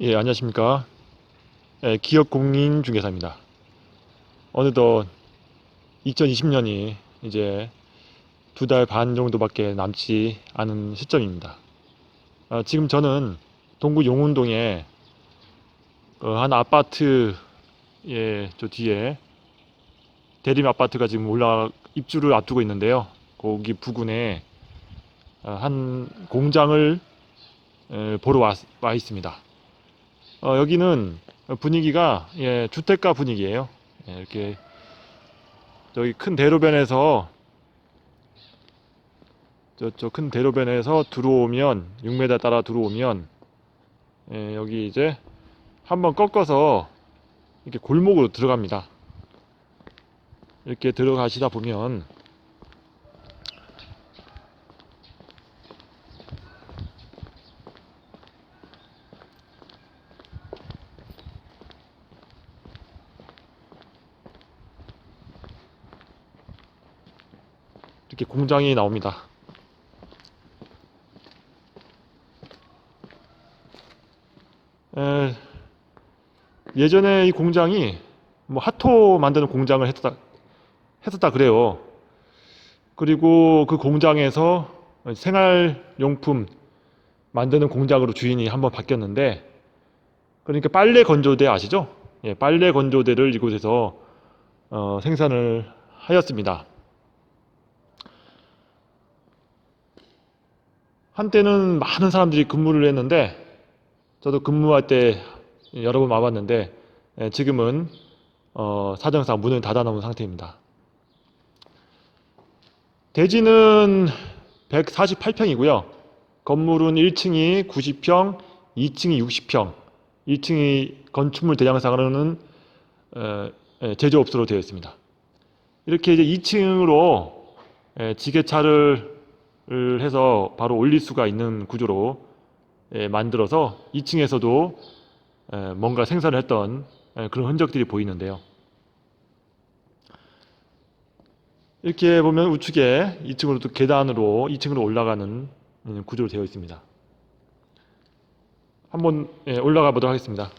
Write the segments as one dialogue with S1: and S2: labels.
S1: 예, 안녕하십니까. 예, 기업 공인 중개사입니다. 어느덧 2020년이 이제 두 달 반 정도밖에 남지 않은 시점입니다. 아, 지금 저는 동구 용운동에 어, 한 아파트의 저 뒤에 대림 아파트가 지금 올라 입주를 앞두고 있는데요. 거기 부근에 어, 한 공장을 에, 보러 와, 와 있습니다. 어, 여기는 분위기가 예, 주택가 분위기예요. 예, 이렇게 저기 큰 대로변에서 저쪽 큰 대로변에서 들어오면 6m 따라 들어오면 예, 여기 이제 한번 꺾어서 이렇게 골목으로 들어갑니다. 이렇게 들어가시다 보면 이렇게 공장이 나옵니다. 에, 예전에 이 공장이 뭐 핫토 만드는 공장을 했었다, 했었다 그래요. 그리고 그 공장에서 생활용품 만드는 공장으로 주인이 한번 바뀌었는데, 그러니까 빨래 건조대 아시죠? 예, 빨래 건조대를 이곳에서 어, 생산을 하였습니다. 한때는 많은 사람들이 근무를 했는데 저도 근무할 때 여러 번 와봤는데 예, 지금은 어, 사정상 문을 닫아놓은 상태입니다. 대지는 148평이고요. 건물은 1층이 90평, 2층이 60평, 1층이 건축물 대장상으로는 어, 예, 제조업소로 되어 있습니다. 이렇게 이제 2층으로 예, 지게차를 을 해서 바로 올릴 수가 있는 구조로 예, 만들어서 2층에서도 예, 뭔가 생산을 했던 예, 그런 흔적들이 보이는데요. 이렇게 보면 우측에 2층으로 또 계단으로 2층으로 올라가는 음, 구조로 되어 있습니다. 한번 예, 올라가 보도록 하겠습니다.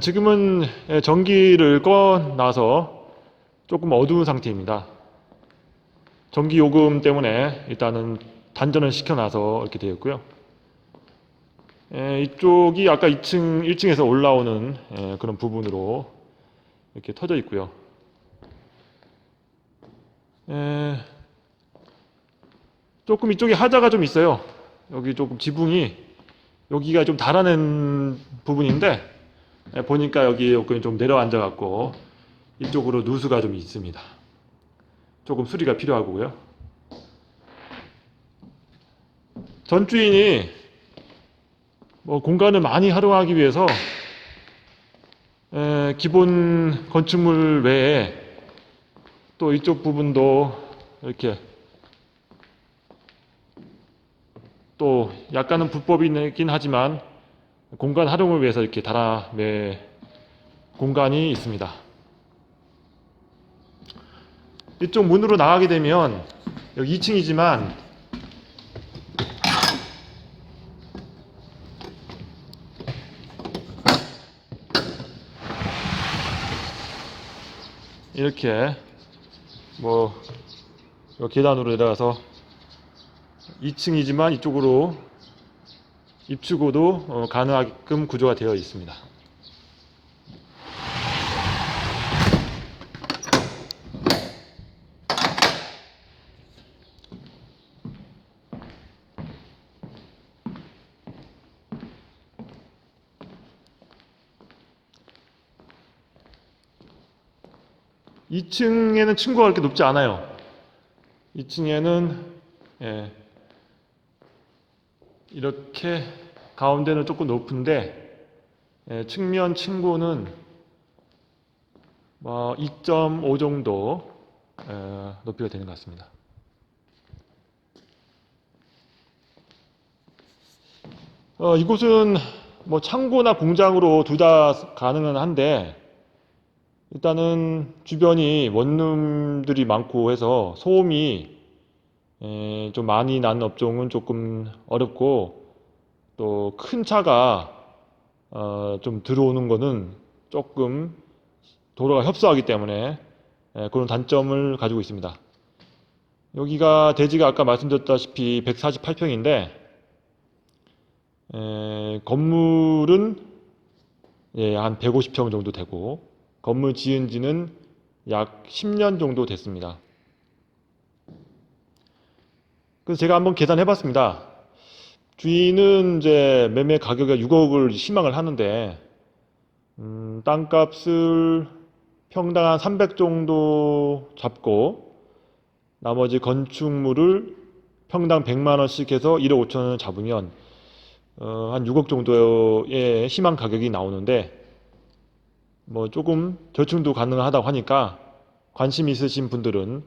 S1: 지금은 예, 전기를 꺼놔서 조금 어두운 상태입니다. 전기 요금 때문에 일단은 단전을 시켜놔서 이렇게 되어 있고요. 예, 이쪽이 아까 2층, 1층에서 올라오는 예, 그런 부분으로 이렇게 터져 있고요. 예, 조금 이쪽에 하자가 좀 있어요. 여기 조금 지붕이 여기가 좀 달아낸 부분인데 예, 보니까 여기 조금 좀 내려앉아 갖고 이쪽으로 누수가 좀 있습니다. 조금 수리가 필요하고요. 전 주인이 뭐 공간을 많이 활용하기 위해서 에, 기본 건축물 외에 또 이쪽 부분도 이렇게 또 약간은 불법이긴 하지만 공간 활용을 위해서 이렇게 달아내 공간이 있습니다. 이쪽 문으로 나가게 되면 여기 2층이지만 이렇게 뭐요 계단으로 내려가서 2층이지만 이쪽으로 입주고도 어, 가능하게끔 구조가 되어 있습니다. 이층에는 층고가 그렇게 높지 않아요. 2층에는 예, 이렇게 가운데는 조금 높은데 예, 측면 층고는 뭐 2.5 정도 에, 높이가 되는 것 같습니다. 어, 이곳은 뭐 창고나 공장으로 둘 다 가능은 한데 일단은 주변이 원룸들이 많고 해서 소음이 에, 좀 많이 나는 업종은 조금 어렵고 또 큰 차가 어, 좀 들어오는 거는 조금 도로가 협소하기 때문에 에, 그런 단점을 가지고 있습니다. 여기가 대지가 아까 말씀드렸다시피 148평인데 건물은 예, 한 150평 정도 되고 건물 지은 지는 약 10년 정도 됐습니다. 그래서 제가 한번 계산해 봤습니다. 주인은 이제 매매 가격이 6억을 희망을 하는데 음, 땅값을 평당 한 300 정도 잡고 나머지 건축물을 평당 100만 원씩 해서 1억 5천 원을 잡으면 어, 한 6억 정도의 희망 가격이 나오는데 뭐 조금 절충도 가능하다고 하니까 관심 있으신 분들은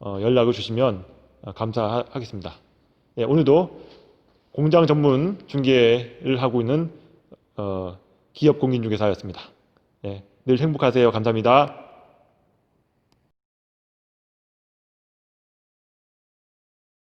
S1: 어, 연락을 주시면 어, 감사하겠습니다. 예, 오늘도 공장 전문 중개를 하고 있는 어, 기업 공인중개사였습니다. 예, 늘 행복하세요. 감사합니다.